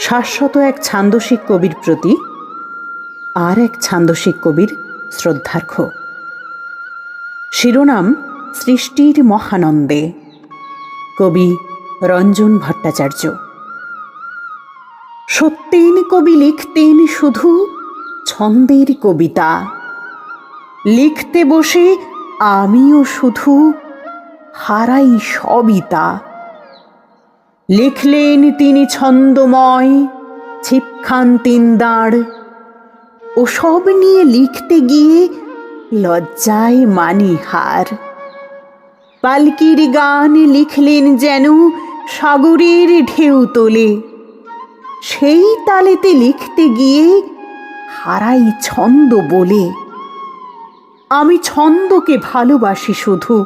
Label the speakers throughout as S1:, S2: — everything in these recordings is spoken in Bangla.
S1: শাশ্বত এক ছান্দসিক কবির প্রতি আর এক ছান্দসিক কবির শ্রদ্ধার্ঘ। শিরোনাম সৃষ্টির মহানন্দে। কবি রঞ্জন ভট্টাচার্য। সত্যেন কবি লিখতেন শুধু ছন্দের কবিতা। লিখতে বসে আমিও শুধু হারাই সবিতা লিখলেন তিনি ছন্দময়, ছিপখান তিন দাঁড় ও সব নিয়ে লিখতে গিয়ে লজ্জায় মানিহার। পালকির গান লিখলেন যেন সাগরের ঢেউ তোলে। সেই তালেতে লিখতে গিয়ে হারাই ছন্দ বলে। আমি ছন্দকে ভালোবাসি শুধু,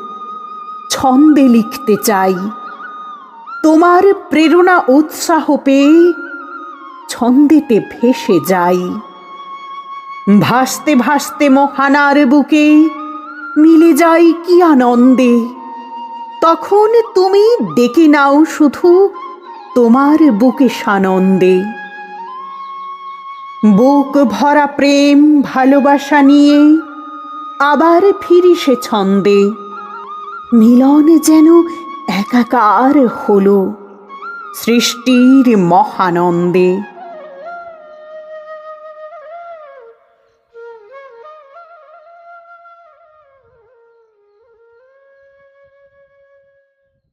S1: ছন্দে লিখতে চাই। তোমার প্রেরণা উৎসাহ পেয়ে ছন্দেতে ভেসে যাই। ভাসতে ভাসতে মহানার বুকে মিলে যাই কি আনন্দে। তখন তুমি ডেকে নাও শুধু তোমার বুকে সানন্দে। বুক ভরা প্রেম, ভালোবাসা নিয়ে আবার ফিরি সে ছন্দে। মিলন যেন একাকার হলো সৃষ্টির মহানন্দে।